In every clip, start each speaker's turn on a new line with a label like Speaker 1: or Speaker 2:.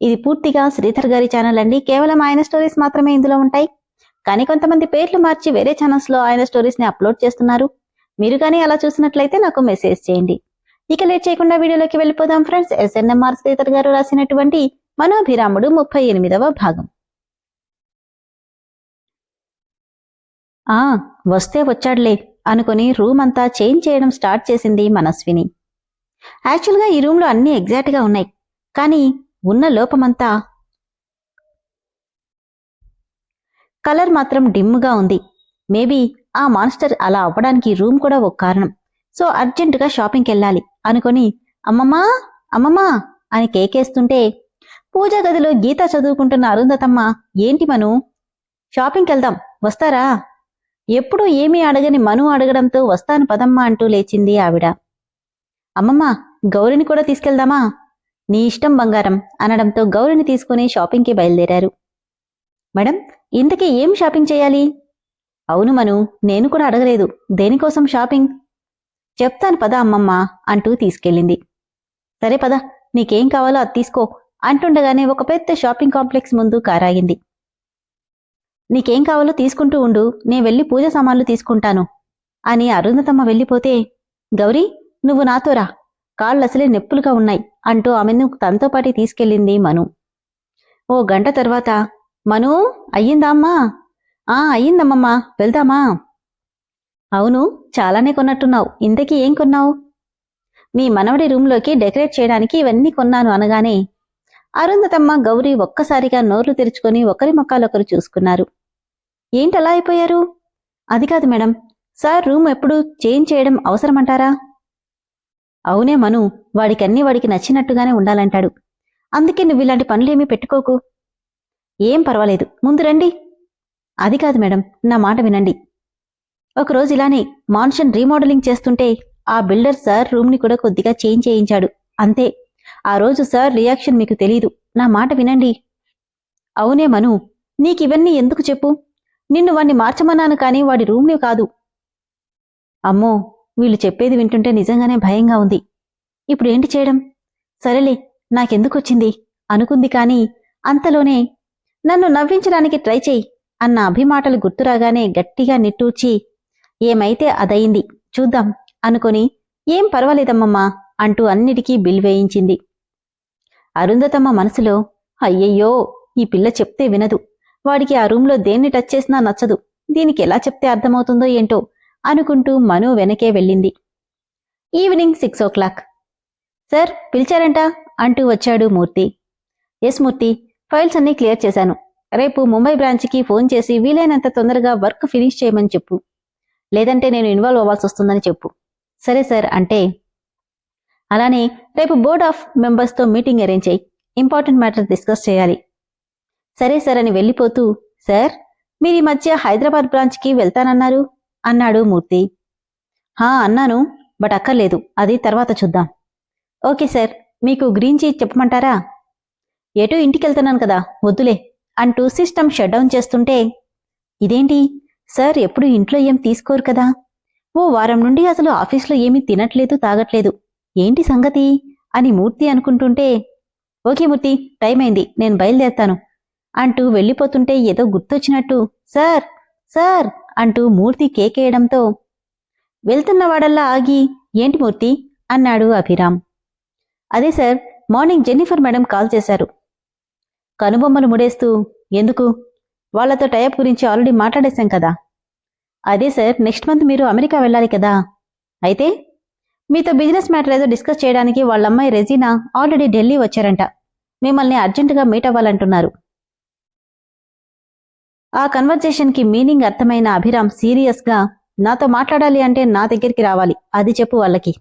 Speaker 1: ఇది పూర్తిగా శ్రీధర్ గారి ఛానల్ అండి. కేవలం ఆయన స్టోరీస్ మాత్రమే ఇందులో ఉంటాయి. కానీ కొంతమంది పేర్లు మార్చి వేరే ఛానల్స్లో ఆయన స్టోరీస్ని అప్లోడ్ చేస్తున్నారు. మీరు కానీ అలా చూసినట్లయితే నాకు మెసేజ్ చేయండి. ఇక లేట్ చేయకుండా వీడియోలోకి వెళ్ళిపోదాం ఫ్రెండ్స్ ఎస్ఎన్ఎంఆర్ శ్రీధర్ గారు రాసినటువంటి మనోభిరాముడు ముప్పై ఎనిమిదవ భాగం. ఆ వస్తే వచ్చాడులే అనుకుని రూమ్ అంతా చేంజ్ చేయడం స్టార్ట్ చేసింది మనస్విని. యాక్చువల్గా ఈ రూమ్లో అన్నీ ఎగ్జాక్ట్గా ఉన్నాయి. కానీ ఉన్న లోపమంతా కలర్ మాత్రం డిమ్గా ఉంది. మేబీ ఆ మాన్స్టర్ అలా అవ్వడానికి రూమ్ కూడా ఒక కారణం. సో అర్జెంటుగా షాపింగ్కి వెళ్ళాలి. అనుకొని అమ్మమ్మా అమ్మమ్మా అని కేకేస్తుంటే పూజా గదిలో గీత చదువుకుంటున్న అరుంధతమ్మ ఏంటి మను? షాపింగ్కి వెళ్దాం. వస్తారా? ఎప్పుడూ ఏమీ అడగని మను అడగడంతో వస్తాను పదమ్మా అంటూ లేచింది ఆవిడ. అమ్మమ్మ గౌరిని కూడా తీసుకెళ్దామా? నీ ఇష్టం బంగారం అనడంతో గౌరిని తీసుకుని షాపింగ్కి బయలుదేరారు. మేడం ఇంతకీ ఏం షాపింగ్ చేయాలి? అవును మను నేను కూడా అడగలేదు. దేనికోసం షాపింగ్? చెప్తాను పద అమ్మమ్మ అంటూ తీసుకెళ్ళింది. సరే పద నీకేం కావాలో అది తీసుకో అంటుండగానే ఒక పెద్ద షాపింగ్ కాంప్లెక్స్ ముందు కారాగింది నీకేం కావాలో తీసుకుంటూ ఉండు నే వెళ్ళి పూజ సామాన్లు తీసుకుంటాను అని అరుంధతమ్మ వెళ్ళిపోతే గౌరీ నువ్వు నాతో రా. కాళ్ళసలే నొప్పులుగా ఉన్నాయి అంటూ ఆమెను తనతో పాటి తీసుకెళ్ళింది మను. ఓ గంట తర్వాత మను అయ్యిందా అమ్మా? ఆ అయ్యిందమ్మమ్మా వెళ్దామా? అవును చాలానే కొన్నట్టున్నావు. ఇంతకీ ఏం కొన్నావు? మీ మనవడి రూంలోకి డెకరేట్ చేయడానికి ఇవన్నీ కొన్నాను అనగానే అరుంధతమ్మ గౌరీ ఒక్కసారిగా నోర్లు తెరుచుకొని ఒకరి మొక్కలొకరు చూసుకున్నారు. ఏంటలా అయిపోయారు? అది కాదు మేడం సార్ రూమ్ ఎప్పుడు చేంజ్ చేయడం అవసరమంటారా? అవునే మను వాడికన్నీ వాడికి నచ్చినట్టుగానే ఉండాలంటాడు. అందుకే నువ్వు ఇలాంటి పనులేమీ పెట్టుకోకు. ఏం పర్వాలేదు ముందు రండి. అది కాదు మేడం నా మాట వినండి. ఒకరోజు ఇలానే మాన్షన్ రీమోడలింగ్ చేస్తుంటే ఆ బిల్డర్ సార్ రూమ్ని కూడా కొద్దిగా చేంజ్ చేయించాడు. అంతే ఆ రోజు సార్ రియాక్షన్ మీకు తెలీదు. నా మాట వినండి. అవునే మను నీకివన్నీ ఎందుకు చెప్పు? నిన్ను వాణ్ణి మార్చమన్నాను కానీ వాడి రూమ్ని కాదు. అమ్మో వీళ్ళు చెప్పేది వింటుంటే నిజంగానే భయంగా ఉంది. ఇప్పుడేంటి చేయడం? సరేలే నాకెందుకొచ్చింది? అనుకుంది కాని అంతలోనే నన్ను నవ్వించడానికి ట్రై చేయి అన్న అభిమాటలు గుర్తురాగానే గట్టిగా నిట్టూర్చి ఏమైతే అదయింది చూద్దాం అనుకొని ఏం పర్వాలేదమ్మమ్మా అంటూ అన్నిటికీ బిల్ వేయించింది. అరుంధతమ్మ మనసులో అయ్యయ్యో ఈ పిల్ల చెప్తే వినదు. వాడికి ఆ రూంలో దేన్ని టచ్ చేసినా నచ్చదు. దీనికి ఎలా చెప్తే అర్థమవుతుందో ఏంటో అనుకుంటూ మను వెనకే వెళ్ళింది. Evening six o'clock. సార్ పిలిచారంట అంటూ వచ్చాడు మూర్తి. ఎస్ మూర్తి ఫైల్స్ అన్నీ క్లియర్ చేశాను. రేపు ముంబై బ్రాంచ్కి ఫోన్ చేసి వీలైనంత తొందరగా వర్క్ ఫినిష్ చేయమని చెప్పు. లేదంటే నేను ఇన్వాల్వ్ అవ్వాల్సి వస్తుందని చెప్పు. సరే సార్ అంటే? అలానే రేపు బోర్డ్ ఆఫ్ మెంబర్స్తో మీటింగ్ అరేంజ్ చేయి. ఇంపార్టెంట్ మ్యాటర్ డిస్కస్ చేయాలి. సరే సార్ అని వెళ్ళిపోతూ సార్ మీరు ఈ మధ్య హైదరాబాద్ బ్రాంచ్కి వెళ్తానన్నారు. అన్నాడు మూర్తి. హా అన్నాను బట్ అక్కర్లేదు. అది తర్వాత చూద్దాం. ఓకే సార్ మీకు గ్రీన్ చీ చెప్పమంటారా? ఎటో ఇంటికెళ్తున్నాను కదా వద్దులే అంటూ సిస్టమ్ షట్ డౌన్ చేస్తుంటే ఇదేంటి? సార్ ఎప్పుడు ఇంట్లో ఏం తీసుకోరు కదా? ఓ వారం నుండి అసలు ఆఫీస్లో ఏమీ తినట్లేదు తాగట్లేదు. ఏంటి సంగతి? అని మూర్తి అనుకుంటుంటే ఓకే మూర్తి టైం అయింది నేను బయలుదేరుతాను అంటూ వెళ్ళిపోతుంటే ఏదో గుర్తొచ్చినట్టు సార్ సార్ అంటూ మూర్తి కేకేయడంతో వెళ్తున్నవాడల్లా ఆగి ఏంటి మూర్తి అన్నాడు అభిరామ్. అదే sir morning Jennifer madam call చేశారు. కనుబొమ్మలు ముడేస్తూ ఎందుకు? వాళ్ళతో టైప్ గురించి ఆల్రెడీ మాట్లాడేశాం కదా. అదే సార్ నెక్స్ట్ మంత్ మీరు అమెరికా వెళ్ళాలి కదా. అయితే మీతో బిజినెస్ మ్యాటర్ ఏదో డిస్కస్ చేయడానికి వాళ్ళ అమ్మాయి రెజీనా ఆల్రెడీ ఢిల్లీ వచ్చారంట. మిమ్మల్ని అర్జెంటుగా మీట్ అవ్వాలంటున్నారు. ఆ కన్వర్జేషన్కి మీనింగ్ అర్థమైన అభిరామ్ సీరియస్గా నాతో మాట్లాడాలి అంటే నా దగ్గరికి రావాలి అది చెప్పు వాళ్ళకి.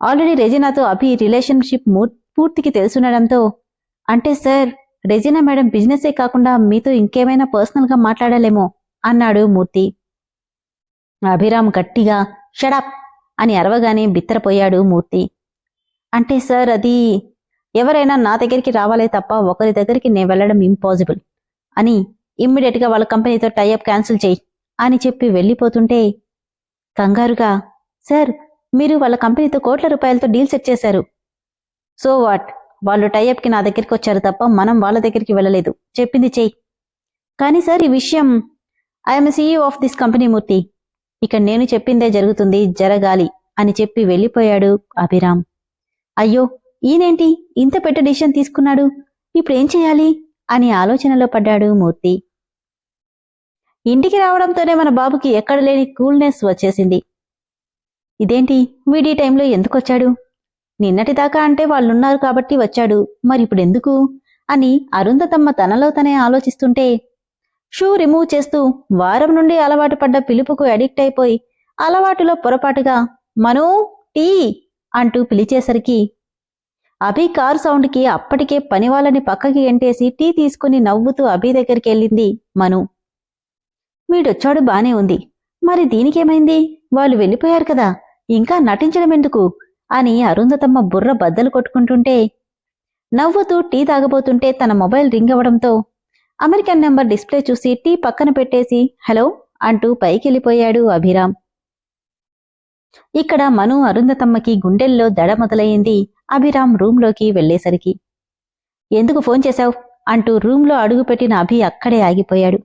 Speaker 1: ఆల్రెడీ రెజినాతో అభి రిలేషన్షిప్ పూర్తికి తెలుసుండడంతో అంటే సార్ రెజినా మేడం బిజినెసే కాకుండా మీతో ఇంకేమైనా పర్సనల్గా మాట్లాడలేమో అన్నాడు మూర్తి. అభిరామ్ గట్టిగా షడప్ అని అరవగానే బిత్తరపోయాడు మూర్తి. అంటే సార్ అది ఎవరైనా నా దగ్గరికి రావాలే తప్ప ఒకరి దగ్గరికి నేను వెళ్ళడం ఇంపాసిబుల్ అని ఇమ్మీడియట్గా వాళ్ళ కంపెనీతో టైఅప్ క్యాన్సిల్ చేయి అని చెప్పి వెళ్ళిపోతుంటే కంగారుగా సార్ మీరు వాళ్ళ కంపెనీతో కోట్ల రూపాయలతో డీల్ సెట్ చేశారు. So what? వాళ్ళు టైఅప్కి నా దగ్గరికి వచ్చారు తప్ప మనం వాళ్ళ దగ్గరికి వెళ్ళలేదు. చెప్పింది చెయ్యి. కానీ సార్ ఈ విషయం I'm CEO of this company Murthy ఇక నేను చెప్పిందే జరుగుతుంది జరగాలి అని చెప్పి వెళ్ళిపోయాడు అభిరామ్. అయ్యో ఈయనేంటి? ఇంత పెద్ద డిసిషన్ తీసుకున్నాడు. ఇప్పుడు ఏం చేయాలి? అని ఆలోచనలో పడ్డాడు మూర్తి. ఇంటికి రావడంతోనే మన బాబుకి ఎక్కడ లేని కూల్నెస్ వచ్చేసింది. ఇదేంటి? వీడి టైంలో ఎందుకొచ్చాడు? నిన్నటిదాకా అంటే వాళ్ళున్నారు కాబట్టి వచ్చాడు. మరి ఇప్పుడు ఎందుకు అని అరుంధతమ్మ తనలో తనే ఆలోచిస్తుంటే షూ రిమూవ్ చేస్తూ వారం నుండి అలవాటు పడ్డ పిలుపుకు అడిక్ట్ అయిపోయి అలవాటులో పొరపాటుగా మనూ టీ అంటూ పిలిచేసరికి అభి కారు సౌండ్కి అప్పటికే పనివాళ్ళని పక్కకి ఎంటేసి టీ తీసుకుని నవ్వుతూ అభి దగ్గరికి వెళ్ళింది మను. వీడొచ్చాడు బానే ఉంది. మరి దీనికేమైంది? వాళ్ళు వెళ్ళిపోయారు కదా. ఇంకా నటించడం ఎందుకు అని అరుంధతమ్మ బుర్ర బద్దలు కొట్టుకుంటుంటే నవ్వుతూ టీ తాగబోతుంటే తన మొబైల్ రింగ్ అవ్వడంతో అమెరికన్ నెంబర్ డిస్ప్లే చూసి టీ పక్కన పెట్టేసి హలో అంటూ పైకెళ్ళిపోయాడు అభిరామ్. ఇక్కడ మను అరుంధతమ్మకి గుండెల్లో దడ మొదలయ్యింది అభిరామ్ రూంలోకి వెళ్ళేసరికి ఎందుకు ఫోన్ చేశావు? అంటూ రూంలో అడుగుపెట్టిన అభి అక్కడే ఆగిపోయాడు.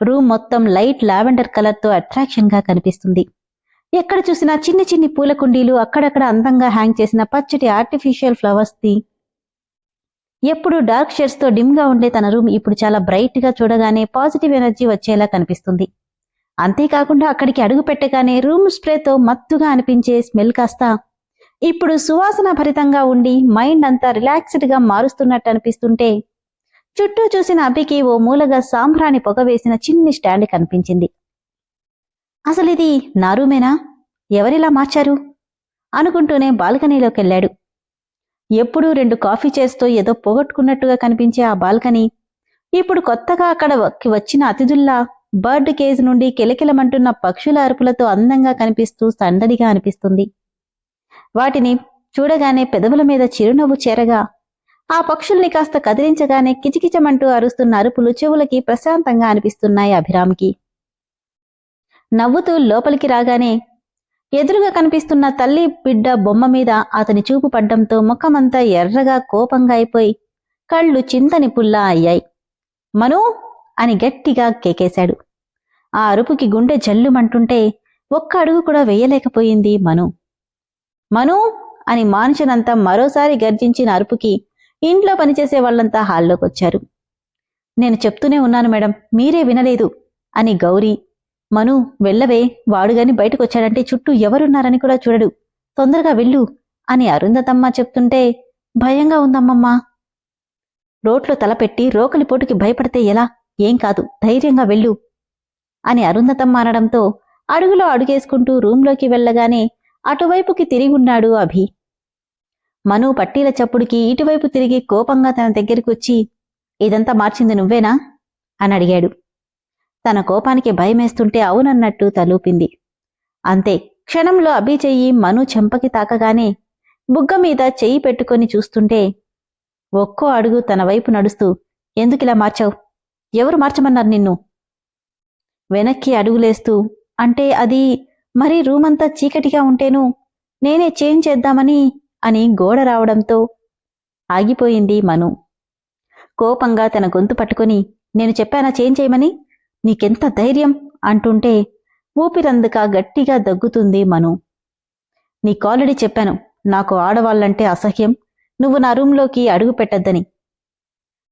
Speaker 1: రూమ్ మొత్తం లైట్ లావెండర్ కలర్తో అట్రాక్షన్గా కనిపిస్తుంది. ఎక్కడ చూసినా చిన్ని చిన్ని పూల కుండీలు అక్కడక్కడ అందంగా హ్యాంగ్ చేసిన పచ్చటి ఆర్టిఫిషియల్ ఫ్లవర్స్ది ఎప్పుడు డార్క్ షేడ్స్తో తో డిమ్గా ఉండే తన రూమ్ ఇప్పుడు చాలా బ్రైట్గా చూడగానే పాజిటివ్ ఎనర్జీ వచ్చేలా కనిపిస్తుంది. అంతేకాకుండా అక్కడికి అడుగు పెట్టగానే రూమ్ స్ప్రేతో మత్తుగా అనిపించే స్మెల్ కాస్త ఇప్పుడు సువాసన భరితంగా ఉండి మైండ్ అంతా రిలాక్స్డ్గా మారుస్తున్నట్టు అనిపిస్తుంటే చుట్టూ చూసిన అభికి ఓ మూలగా సాంబ్రాణి పొగ వేసిన చిన్ని స్టాండ్ కనిపించింది. అసలు ఇది నా రూమేనా ఎవరిలా మార్చారు? అనుకుంటూనే బాల్కనీలోకి వెళ్ళాడు. ఎప్పుడూ రెండు కాఫీ చేస్తూ ఏదో పోగొట్టుకున్నట్టుగా కనిపించే ఆ బాల్కనీ. ఇప్పుడు కొత్తగా అక్కడ వచ్చిన అతిథుల్లా బర్డ్ కేజ్ నుండి కిలకిలమంటున్న పక్షుల అరుపులతో అందంగా కనిపిస్తూ సందడిగా అనిపిస్తుంది. వాటిని చూడగానే పెదవుల మీద చిరునవ్వు చేరగా ఆ పక్షుల్ని కాస్త కదిలించగానే కిచకిచమంటూ అరుస్తున్న అరుపులు చెవులకి ప్రశాంతంగా అనిపిస్తున్నాయి అభిరామ్కి. నవ్వుతూ లోపలికి రాగానే ఎదురుగా కనిపిస్తున్న తల్లి బిడ్డ బొమ్మ మీద అతని చూపు పడ్డంతో ముఖమంతా ఎర్రగా కోపంగా అయిపోయి కళ్ళు చింతని పుల్లా అయ్యాయి. మను! అని గట్టిగా కేకేశాడు. ఆ అరుపుకి గుండె జల్లుమంటుంటే ఒక్క అడుగు కూడా వేయలేకపోయింది మను. మను! అని మానుషనంతా మరోసారి గర్జించిన అరుపుకి ఇంట్లో పనిచేసే వాళ్ళంతా హాల్లోకొచ్చారు. నేను చెప్తూనే ఉన్నాను మేడం మీరే వినలేదు అని గౌరీ మను వెళ్ళవే వాడుగాని బయటకొచ్చాడంటే చుట్టూ ఎవరున్నారని కూడా చూడడు. తొందరగా వెళ్ళు అని అరుంధతమ్మ చెప్తుంటే భయంగా ఉందమ్మమ్మా. రోట్లో తలపెట్టి రోకలిపోటుకి భయపడితే ఎలా? ఏం కాదు ధైర్యంగా వెళ్ళు అని అరుంధతమ్మ అనడంతో అడుగులో అడుగేసుకుంటూ రూంలోకి వెళ్ళగానే అటువైపుకి తిరిగున్నాడు అభి. మను పట్టీల చప్పుడుకి ఇటువైపు తిరిగి కోపంగా తన దగ్గరికి వచ్చి ఇదంతా మార్చింది నువ్వేనా? అని అడిగాడు. తన కోపానికి భయమేస్తుంటే అవునన్నట్టు తలూపింది. అంతే. క్షణంలో అభి చెయ్యి మను చెంపకి తాకగానే బుగ్గ మీద చెయ్యి పెట్టుకొని చూస్తుంటే ఒక్కో అడుగు తన వైపు నడుస్తూ ఎందుకిలా మార్చావు? ఎవరు మార్చమన్నారు నిన్ను? వెనక్కి అడుగులేస్తూ అంటే అది మరీ రూమంతా చీకటిగా ఉంటేను నేనే చేంజ్ చేద్దామని అని గోడ రావడంతో ఆగిపోయింది మను. కోపంగా తన గొంతు పట్టుకుని నేను చెప్పానా చేంజ్ చేయమని? నీకెంత ధైర్యం? అంటుంటే ఊపిరందుక గట్టిగా దగ్గుతుంది మను. నీకాల్రెడీ చెప్పాను నాకు ఆడవాళ్ళంటే అసహ్యం నువ్వు నా రూంలోకి అడుగు పెట్టద్దని.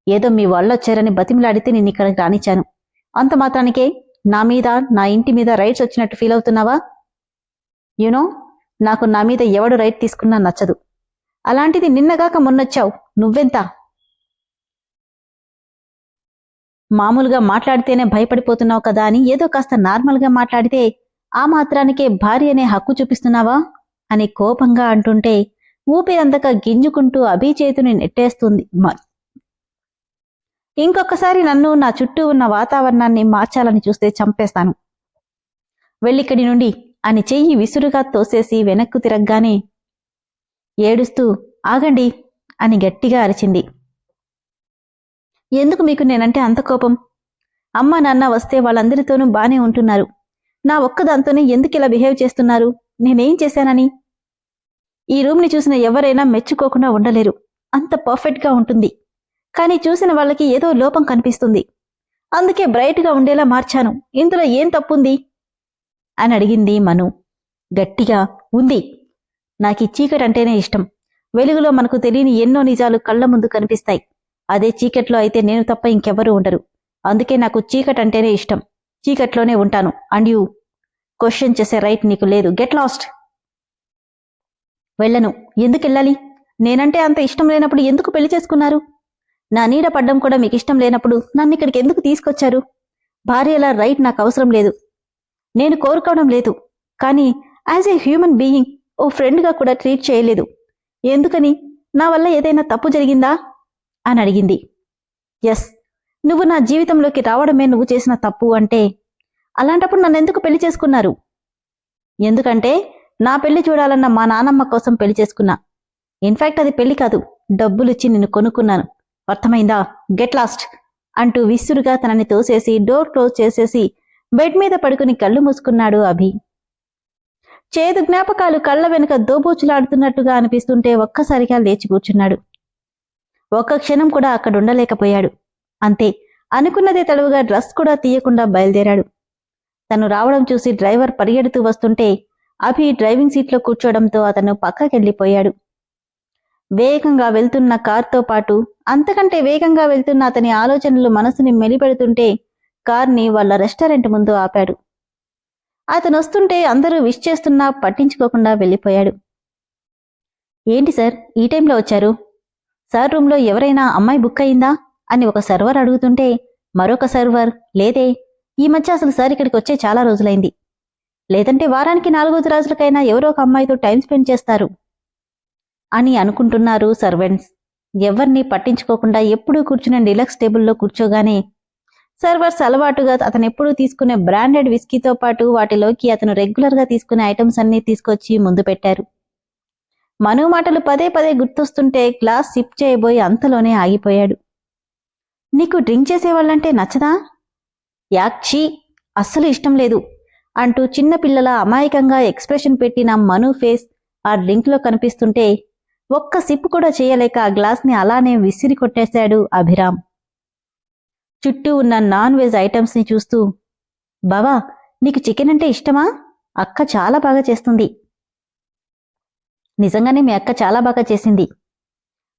Speaker 1: ఏదో మీ వాళ్ళొచ్చారని బతిమిలాడితే నేను ఇక్కడికి రానిచ్చాను. అంత మాత్రానికే నా మీద నా ఇంటి మీద రైట్స్ వచ్చినట్టు ఫీల్ అవుతున్నావా యునో నాకు నా మీద ఎవడు రైట్ తీసుకున్నా నచ్చదు. అలాంటిది నిన్నగాక మొన్నొచ్చావు. నువ్వెంత? మామూలుగా మాట్లాడితేనే భయపడిపోతున్నావు కదా అని ఏదో కాస్త నార్మల్గా మాట్లాడితే ఆ మాత్రానికే భార్య అనే హక్కు చూపిస్తున్నావా? అని కోపంగా అంటుంటే ఊపిరంతక గింజుకుంటూ అభిచేతుని నెట్టేస్తుంది ఇంకొకసారి నన్ను నా చుట్టూ ఉన్న వాతావరణాన్ని మార్చాలని చూస్తే చంపేస్తాను. వెళ్ళిక్కడి నుండి అని చెయ్యి విసురుగా తోసేసి వెనక్కు తిరగ్గానే ఏడుస్తూ ఆగండి అని గట్టిగా అరిచింది. ఎందుకు మీకు నేనంటే అంత కోపం? అమ్మ నాన్న వస్తే వాళ్ళందరితోనూ బానే ఉంటున్నారు. నా ఒక్కదాంతోనే ఎందుకు ఇలా బిహేవ్ చేస్తున్నారు? నేనేం చేశానని? ఈ రూమ్ని చూసిన ఎవరైనా మెచ్చుకోకుండా ఉండలేరు. అంత పర్ఫెక్ట్గా ఉంటుంది. కానీ చూసిన వాళ్ళకి ఏదో లోపం కనిపిస్తుంది. అందుకే బ్రైట్గా ఉండేలా మార్చాను. ఇందులో ఏం తప్పుంది? అని అడిగింది మను. గట్టిగా ఉంది. నాకు ఈ చీకటంటేనే ఇష్టం. వెలుగులో మనకు తెలియని ఎన్నో నిజాలు కళ్ళ ముందు కనిపిస్తాయి. అదే చీకట్లో అయితే నేను తప్ప ఇంకెవ్వరూ ఉండరు. అందుకే నాకు చీకటంటేనే ఇష్టం. చీకట్లోనే ఉంటాను. And you? క్వశ్చన్ చేసే రైట్ నీకు లేదు. Get lost. వెళ్ళను. ఎందుకు వెళ్ళాలి? నేనంటే అంత ఇష్టం లేనప్పుడు ఎందుకు పెళ్ళి చేసుకున్నారు? నా నీడ పడ్డం కూడా మీకు ఇష్టం లేనప్పుడు నన్ను ఇక్కడికి ఎందుకు తీసుకొచ్చారు? భార్యలా రైట్ నాకు అవసరం లేదు. నేను కోరుకోవడం లేదు. కానీ యాజ్ ఏ హ్యూమన్ బీయింగ్ ఓ ఫ్రెండ్గా కూడా ట్రీట్ చేయలేదు. ఎందుకని? నా వల్ల ఏదైనా తప్పు జరిగిందా? అని అడిగింది. ఎస్ నువ్వు నా జీవితంలోకి రావడమే నువ్వు చేసిన తప్పు అంటే అలాంటప్పుడు నన్ను ఎందుకు పెళ్ళి చేసుకున్నారు? ఎందుకంటే నా పెళ్ళి చూడాలన్న మా నానమ్మ కోసం పెళ్ళి చేసుకున్నా. ఇన్ఫాక్ట్ అది పెళ్ళి కాదు. డబ్బులిచ్చి నిన్ను కొనుక్కున్నాను. అర్థమైందా? గెట్ లాస్ట్ అంటూ విసురుగా తనని తోసేసి డోర్ క్లోజ్ చేసేసి బెడ్ మీద పడుకుని కళ్ళు మూసుకున్నాడు అభి. చేదు జ్ఞాపకాలు కళ్ళ వెనుక దోబూచులాడుతున్నట్టుగా అనిపిస్తుంటే ఒక్కసారిగా లేచి కూర్చున్నాడు. ఒక్క క్షణం కూడా అక్కడ ఉండలేకపోయాడు అంతే అనుకున్నదే తడువుగా డ్రెస్ కూడా తీయకుండా బయలుదేరాడు. తను రావడం చూసి డ్రైవర్ పరిగెడుతూ వస్తుంటే అభి డ్రైవింగ్ సీట్లో కూర్చోవడంతో అతను పక్కకెళ్ళిపోయాడు. వేగంగా వెళ్తున్న కార్తో పాటు అంతకంటే వేగంగా వెళ్తున్న అతని ఆలోచనలు మనసుని మెలిపెడుతుంటే కార్ని వాళ్ళ రెస్టారెంట్ ముందు ఆపాడు. అతను వస్తుంటే అందరూ విష్ చేస్తున్నా పట్టించుకోకుండా వెళ్ళిపోయాడు. ఏంటి సార్ ఈ టైంలో వచ్చారు? సార్ రూమ్లో ఎవరైనా అమ్మాయి బుక్ అయిందా? అని ఒక సర్వర్ అడుగుతుంటే మరొక సర్వర్ లేదే ఈ మధ్య అసలు సార్ ఇక్కడికి వచ్చే చాలా రోజులైంది. లేదంటే వారానికి నాలుగైదు రోజులకైనా ఎవరో ఒక అమ్మాయితో టైం స్పెండ్ చేస్తారు. అని అనుకుంటున్నారు సర్వెంట్స్. ఎవరిని పట్టించుకోకుండా ఎప్పుడూ కూర్చునే డిలక్స్ టేబుల్లో కూర్చోగానే సర్వర్స్ అలవాటుగా అతను ఎప్పుడు తీసుకునే బ్రాండెడ్ విస్కీతో పాటు వాటిలోకి అతను రెగ్యులర్గా తీసుకునే ఐటమ్స్ అన్నీ తీసుకొచ్చి ముందు పెట్టారు. మను మాటలు పదే పదే గుర్తొస్తుంటే గ్లాస్ సిప్ చేయబోయి అంతలోనే ఆగిపోయాడు. నీకు డ్రింక్ చేసేవాళ్ళంటే నచ్చదా? యాక్షి అస్సలు ఇష్టం లేదు అంటూ చిన్నపిల్లల అమాయకంగా ఎక్స్ప్రెషన్ పెట్టిన మను ఫేస్ ఆ డ్రింక్లో కనిపిస్తుంటే ఒక్క సిప్ కూడా చేయలేక ఆ గ్లాస్ని అలానే విసిరి కొట్టేశాడు అభిరామ్. చుట్టూ ఉన్న నాన్ వెజ్ ఐటమ్స్ని చూస్తూ బావా నీకు చికెన్ అంటే ఇష్టమా? అక్క చాలా బాగా చేస్తుంది. నిజంగానే మీ అక్క చాలా బాగా చేసింది.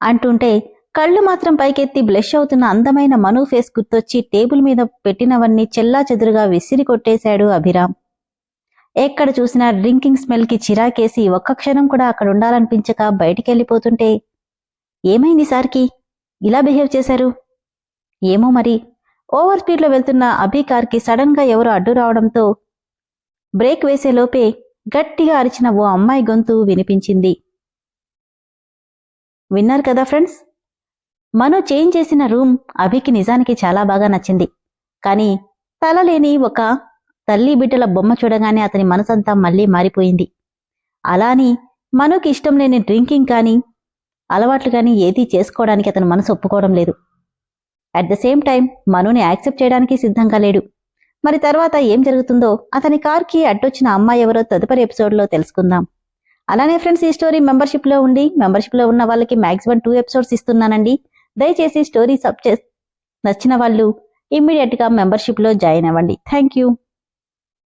Speaker 1: అంటుంటే కళ్ళు మాత్రం పైకెత్తి బ్లష్ అవుతున్న అందమైన మను ఫేస్ గుర్తొచ్చి టేబుల్ మీద పెట్టినవన్నీ చెల్లా చెదురుగా విసిరి కొట్టేశాడు అభిరామ్. ఎక్కడ చూసినా డ్రింకింగ్ స్మెల్కి చిరాకేసి ఒక్క క్షణం కూడా అక్కడ ఉండాలనిపించక బయటికెళ్ళిపోతుంటే ఏమైంది సార్కి? ఇలా బిహేవ్ చేశారు? ఏమో మరి ఓవర్ స్పీడ్లో వెళ్తున్న అభి కార్కి సడన్గా ఎవరో అడ్డు రావడంతో బ్రేక్ వేసే లోపే గట్టిగా అరిచిన ఓ అమ్మాయి గొంతు వినిపించింది. విన్నారు కదా ఫ్రెండ్స్? మను చేంజ్ చేసిన రూమ్ అభికి నిజానికి చాలా బాగా నచ్చింది. కానీ తలలేని ఒక తల్లి బిడ్డల బొమ్మ చూడగానే అతని మనసంతా మళ్ళీ మారిపోయింది. అలా అని మనుకి ఇష్టం లేని డ్రింకింగ్ కానీ అలవాట్లు కానీ ఏదీ చేసుకోవడానికి అతను మనసు ఒప్పుకోవడం లేదు. అట్ ద సేమ్ టైం మనుని యాక్సెప్ట్ చేయడానికి సిద్ధంగా లేడు. మరి తర్వాత ఏం జరుగుతుందో అతని కార్కి అడ్డొచ్చిన అమ్మాయి ఎవరో తదుపరి ఎపిసోడ్లో తెలుసుకుందాం. అలానే ఫ్రెండ్స్ ఈ స్టోరీ మెంబర్షిప్లో ఉండి మెంబర్షిప్లో ఉన్న వాళ్ళకి మాక్సిమం టూ ఎపిసోడ్స్ ఇస్తున్నానండి. దయచేసి స్టోరీ సబ్ చే నచ్చిన వాళ్ళు ఇమ్మీడియట్గా మెంబర్షిప్లో జాయిన్ అవ్వండి. Thank you.